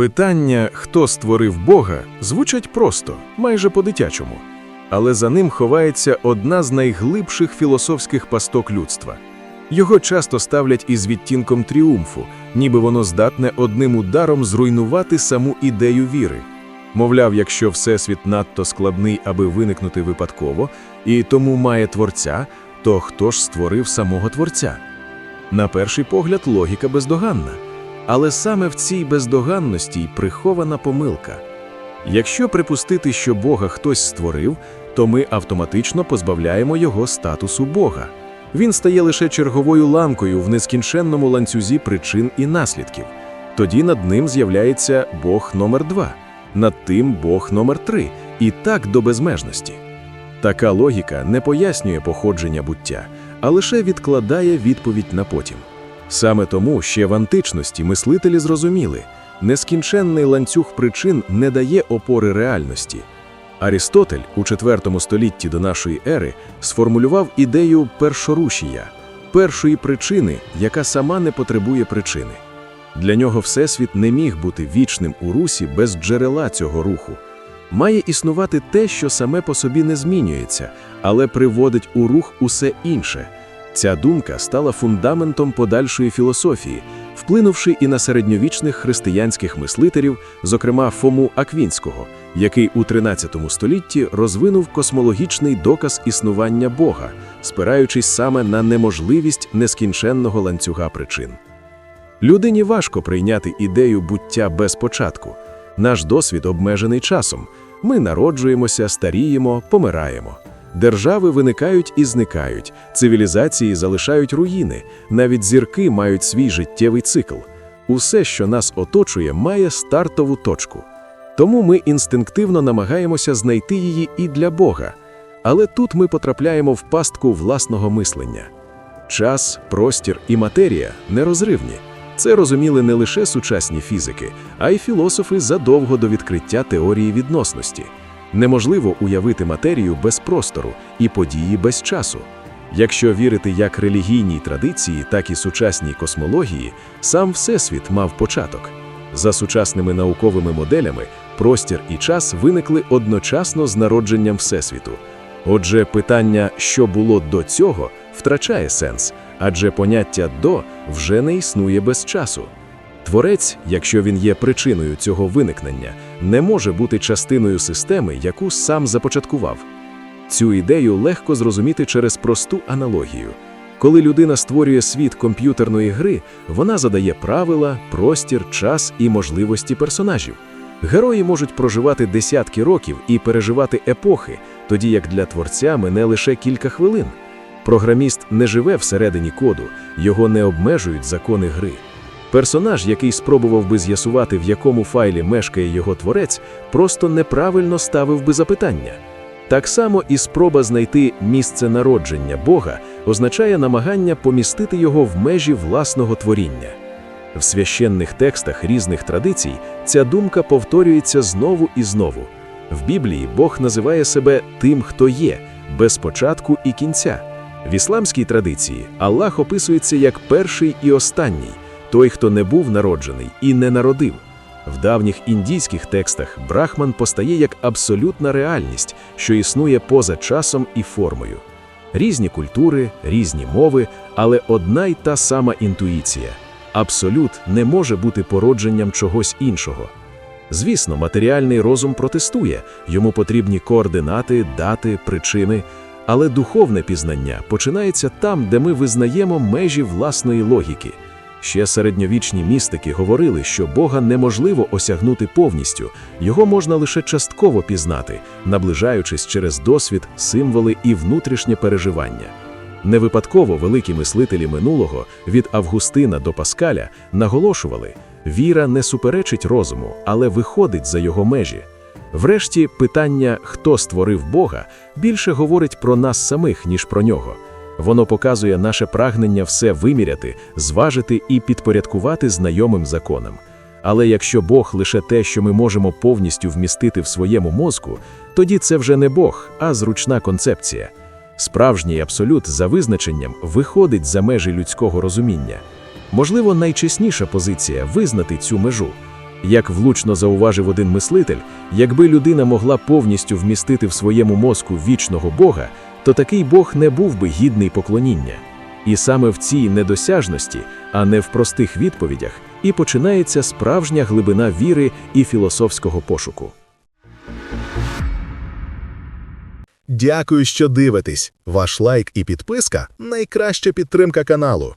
Питання, хто створив Бога, звучать просто, майже по-дитячому. Але за ним ховається одна з найглибших філософських пасток людства. Його часто ставлять із відтінком тріумфу, ніби воно здатне одним ударом зруйнувати саму ідею віри. Мовляв, якщо Всесвіт надто складний, аби виникнути випадково, і тому має творця, то хто ж створив самого творця? На перший погляд, логіка бездоганна. Але саме в цій бездоганності й прихована помилка. Якщо припустити, що Бога хтось створив, то ми автоматично позбавляємо його статусу Бога. Він стає лише черговою ланкою в нескінченному ланцюзі причин і наслідків. Тоді над ним з'являється Бог номер два, над тим Бог номер три, і так до безмежності. Така логіка не пояснює походження буття, а лише відкладає відповідь на потім. Саме тому ще в античності мислителі зрозуміли, нескінченний ланцюг причин не дає опори реальності. Арістотель у IV столітті до нашої ери сформулював ідею першорушія, першої причини, яка сама не потребує причини. Для нього Всесвіт не міг бути вічним у русі без джерела цього руху. Має існувати те, що саме по собі не змінюється, але приводить у рух усе інше. Ця думка стала фундаментом подальшої філософії, вплинувши і на середньовічних християнських мислителів, зокрема Фому Аквінського, який у XIII столітті розвинув космологічний доказ існування Бога, спираючись саме на неможливість нескінченного ланцюга причин. Людині важко прийняти ідею буття без початку. Наш досвід обмежений часом. Ми народжуємося, старіємо, помираємо. Держави виникають і зникають, цивілізації залишають руїни, навіть зірки мають свій життєвий цикл. Усе, що нас оточує, має стартову точку. Тому ми інстинктивно намагаємося знайти її і для Бога. Але тут ми потрапляємо в пастку власного мислення. Час, простір і матерія нерозривні. Це розуміли не лише сучасні фізики, а й філософи задовго до відкриття теорії відносності. Неможливо уявити матерію без простору і події без часу. Якщо вірити як релігійній традиції, так і сучасній космології, сам Всесвіт мав початок. За сучасними науковими моделями, простір і час виникли одночасно з народженням Всесвіту. Отже, питання, що було до цього, втрачає сенс, адже поняття до вже не існує без часу. Творець, якщо він є причиною цього виникнення, не може бути частиною системи, яку сам започаткував. Цю ідею легко зрозуміти через просту аналогію. Коли людина створює світ комп'ютерної гри, вона задає правила, простір, час і можливості персонажів. Герої можуть проживати десятки років і переживати епохи, тоді як для творця мине лише кілька хвилин. Програміст не живе всередині коду, його не обмежують закони гри. Персонаж, який спробував би з'ясувати, в якому файлі мешкає його творець, просто неправильно ставив би запитання. Так само і спроба знайти місце народження Бога означає намагання помістити його в межі власного творіння. В священних текстах різних традицій ця думка повторюється знову і знову. В Біблії Бог називає себе тим, хто є, без початку і кінця. В ісламській традиції Аллах описується як перший і останній, той, хто не був народжений і не народив. В давніх індійських текстах Брахман постає як абсолютна реальність, що існує поза часом і формою. Різні культури, різні мови, але одна й та сама інтуїція. Абсолют не може бути породженням чогось іншого. Звісно, матеріальний розум протестує, йому потрібні координати, дати, причини, але духовне пізнання починається там, де ми визнаємо межі власної логіки. Ще середньовічні містики говорили, що Бога неможливо осягнути повністю, його можна лише частково пізнати, наближаючись через досвід, символи і внутрішнє переживання. Не випадково великі мислителі минулого від Августина до Паскаля наголошували, віра не суперечить розуму, але виходить за його межі. Врешті, питання, хто створив Бога, більше говорить про нас самих, ніж про нього. Воно показує наше прагнення все виміряти, зважити і підпорядкувати знайомим законам. Але якщо Бог лише те, що ми можемо повністю вмістити в своєму мозку, тоді це вже не Бог, а зручна концепція. Справжній абсолют за визначенням виходить за межі людського розуміння. Можливо, найчесніша позиція визнати цю межу. Як влучно зауважив один мислитель, якби людина могла повністю вмістити в своєму мозку вічного Бога, то такий Бог не був би гідний поклоніння. І саме в цій недосяжності, а не в простих відповідях, і починається справжня глибина віри і філософського пошуку. Дякую, що дивитесь. Ваш лайк і підписка найкраща підтримка каналу.